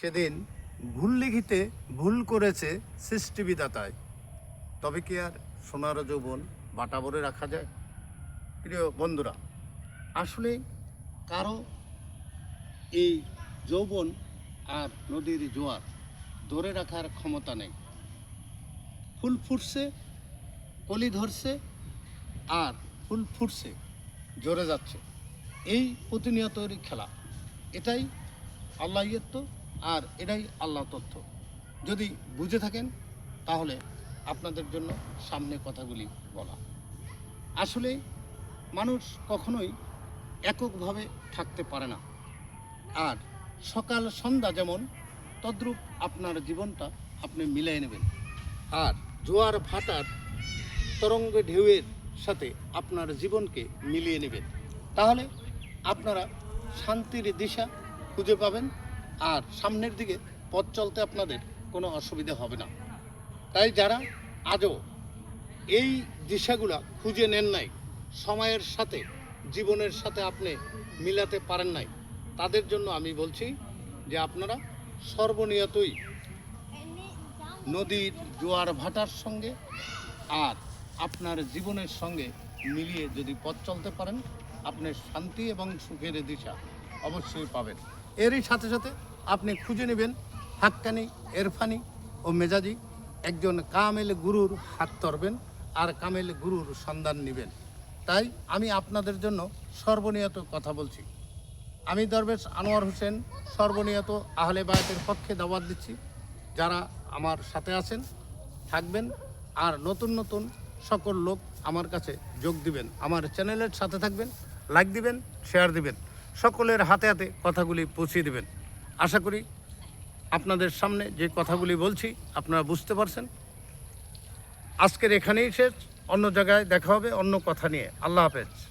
সেদিন ভুল লিখিতে ভুল করেছে সৃষ্টিবিদাতায় তবে কি আর সোনার যৌবন বাটা ভরে রাখা যায়? প্রিয় বন্ধুরা, আসলে কারও এই যৌবন আর নদীর জোয়ার ধরে রাখার ক্ষমতা নেই। ফুল ফুটছে, কলি ধরছে আর ফুল ফুটছে জোরে যাচ্ছে। এই প্রতিনিয়তরই খেলা। এটাই আল্লাহ আর এটাই আল্লাহ তথ্য। যদি বুঝে থাকেন, তাহলে আপনাদের জন্য সামনে কথাগুলি বলা। আসলে মানুষ কখনোই এককভাবে থাকতে পারে না। আর সকাল সন্ধ্যা যেমন, তদ্রূপ আপনার জীবনটা আপনি মিলিয়ে নেবেন। আর জোয়ার ভাটার তরঙ্গ ঢেউয়ের সাথে আপনার জীবনকে মিলিয়ে নেবেন। তাহলে আপনারা শান্তির দিশা খুঁজে পাবেন। আর সামনের দিকে পথ চলতে আপনাদের কোনো অসুবিধা হবে না। তাই যারা আজও এই দিশাগুলা খুঁজে নেন নাই, সময়ের সাথে, জীবনের সাথে আপনি মিলাতে পারেন নাই, তাদের জন্য আমি বলছি যে আপনারা সর্বনিয়তই নদীর জোয়ার ভাটার সঙ্গে আর আপনার জীবনের সঙ্গে মিলিয়ে যদি পথ চলতে পারেন, আপনি শান্তি এবং সুখের দিশা অবশ্যই পাবেন। এরই সাথে সাথে আপনি খুঁজে নেবেন হাক্কানি, এরফানি ও মেজাজি একজন কামেল গুরুর হাত তরবেন আর কামেল গুরুর সন্ধান নেবেন। তাই আমি আপনাদের জন্য সর্বনিয়ত কথা বলছি। আমি দরবেশ আনোয়ার হোসেন সর্বনিয়ত আহলে বায়াতের পক্ষে দাওয়াত দিচ্ছি। যারা আমার সাথে আছেন, থাকবেন আর নতুন নতুন সকল লোক আমার কাছে যোগ দিবেন। আমার চ্যানেলের সাথে থাকবেন, লাইক দিবেন, শেয়ার দিবেন। সকলের হাতে হাতে কথাগুলি পৌঁছিয়ে দেবেন। আশা করি আপনাদের সামনে যে কথাগুলি বলছি আপনারা বুঝতে পারছেন। আজকের এখানেই শেষ। অন্য জায়গায় দেখা হবে, অন্য কথা নিয়ে। আল্লাহ হাফেজ।